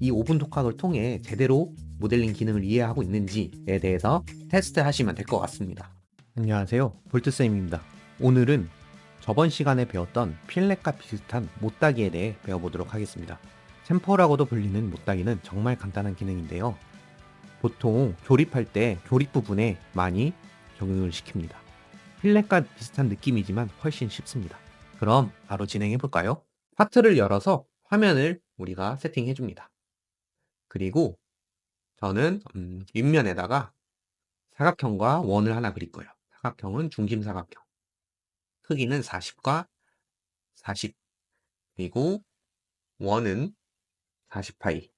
이 오븐 독학을 통해 제대로 모델링 기능을 이해하고 있는지에 대해서 테스트 하시면 될 것 같습니다. 안녕하세요. 볼트쌤입니다. 오늘은 저번 시간에 배웠던 필렛과 비슷한 못따기에 대해 배워보도록 하겠습니다. 챔퍼라고도 불리는 못따기는 정말 간단한 기능인데요. 보통 조립할 때 조립 부분에 많이 적용을 시킵니다. 필렛과 비슷한 느낌이지만 훨씬 쉽습니다. 그럼 바로 진행해 볼까요? 파트를 열어서 화면을 우리가 세팅해 줍니다. 그리고 저는 음, 윗면에다가 사각형과 원을 하나 그릴 거예요. 사각형은 중심 사각형. 크기는 40과 40. 그리고 원은 40파이.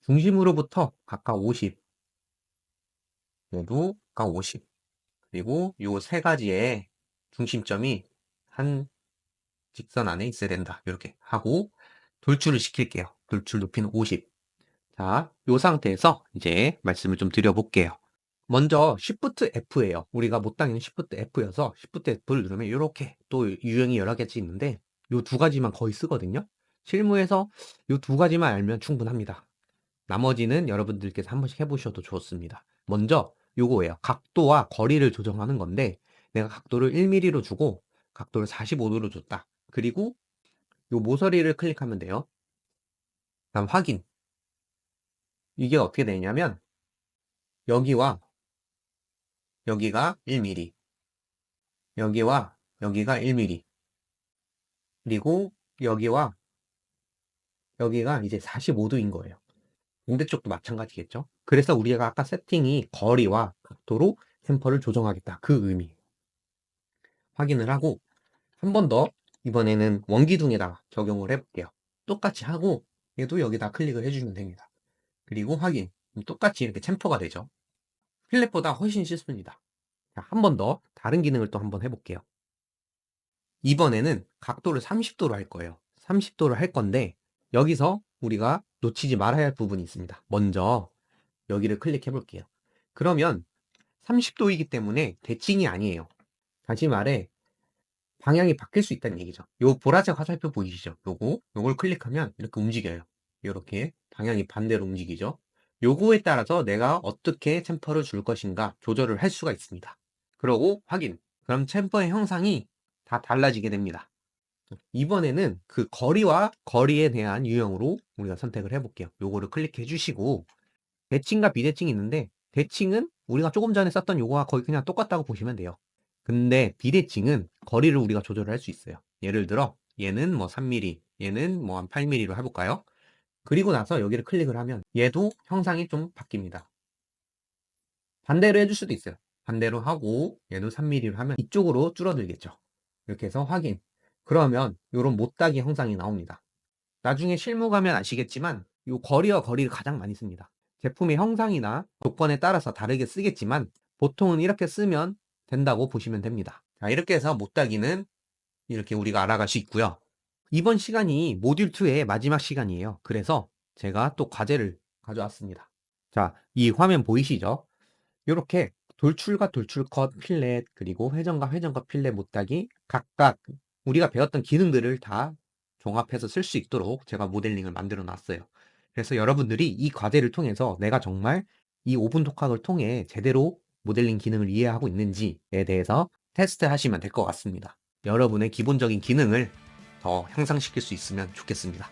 중심으로부터 각각 50. 얘도 각각 50. 그리고 요 세 가지의 중심점이 한 직선 안에 있어야 된다. 이렇게 하고 돌출을 시킬게요. 돌출 높이는 50. 자, 요 상태에서 이제 말씀을 좀 드려볼게요. 먼저 Shift F예요. 우리가 못 당기는 Shift F여서 Shift F를 누르면 이렇게 또 유형이 여러 가지 있는데 요 두 가지만 거의 쓰거든요. 실무에서 요 두 가지만 알면 충분합니다. 나머지는 여러분들께서 한 번씩 해보셔도 좋습니다. 먼저 요거예요. 각도와 거리를 조정하는 건데 내가 각도를 1mm로 주고 각도를 45도로 줬다. 그리고 요 모서리를 클릭하면 돼요. 다음 확인. 이게 어떻게 되냐면 여기와 여기가 1mm 여기와 여기가 1mm 그리고 여기와 여기가 이제 45도인 거예요. 반대쪽도 마찬가지겠죠. 그래서 우리가 아까 세팅이 거리와 각도로 템퍼를 조정하겠다. 그 의미. 확인을 하고 한 번 더 이번에는 원기둥에다가 적용을 해볼게요. 똑같이 하고 얘도 여기다 클릭을 해주면 됩니다. 그리고 확인. 똑같이 이렇게 챔퍼가 되죠. 필렛보다 훨씬 쉽습니다. 한 번 더 다른 기능을 또 한번 해볼게요. 이번에는 각도를 30도로 할 거예요. 30도로 할 건데 여기서 우리가 놓치지 말아야 할 부분이 있습니다. 먼저 여기를 클릭해 볼게요. 그러면 30도이기 때문에 대칭이 아니에요. 다시 말해 방향이 바뀔 수 있다는 얘기죠. 요 보라색 화살표 보이시죠? 요거 요걸 클릭하면 이렇게 움직여요. 이렇게 방향이 반대로 움직이죠. 요거에 따라서 내가 어떻게 챔퍼를 줄 것인가 조절을 할 수가 있습니다. 그러고 확인. 그럼 챔퍼의 형상이 다 달라지게 됩니다. 이번에는 그 거리와 거리에 대한 유형으로 우리가 선택을 해볼게요. 요거를 클릭해 주시고 대칭과 비대칭이 있는데 대칭은 우리가 조금 전에 썼던 요거와 거의 그냥 똑같다고 보시면 돼요. 근데 비대칭은 거리를 우리가 조절을 할수 있어요. 예를 들어 얘는 뭐 3mm, 얘는 뭐 한 8mm로 해볼까요? 그리고 나서 여기를 클릭을 하면 얘도 형상이 좀 바뀝니다. 반대로 해줄 수도 있어요. 반대로 하고 얘도 3mm로 하면 이쪽으로 줄어들겠죠. 이렇게 해서 확인. 그러면 이런 못따기 형상이 나옵니다. 나중에 실무 가면 아시겠지만 이 거리와 거리를 가장 많이 씁니다. 제품의 형상이나 조건에 따라서 다르게 쓰겠지만 보통은 이렇게 쓰면 된다고 보시면 됩니다. 자, 이렇게 해서 못따기는 이렇게 우리가 알아갈 수 있고요. 이번 시간이 모듈 2의 마지막 시간이에요. 그래서 제가 또 과제를 가져왔습니다. 자, 이 화면 보이시죠? 이렇게 돌출과 돌출컷 필렛 그리고 회전과 회전컷 필렛 못따기 각각 우리가 배웠던 기능들을 다 종합해서 쓸 수 있도록 제가 모델링을 만들어 놨어요. 그래서 여러분들이 이 과제를 통해서 내가 정말 이 오븐 독학을 통해 제대로 모델링 기능을 이해하고 있는지에 대해서 테스트 하시면 될 것 같습니다. 여러분의 기본적인 기능을 더 향상시킬 수 있으면 좋겠습니다.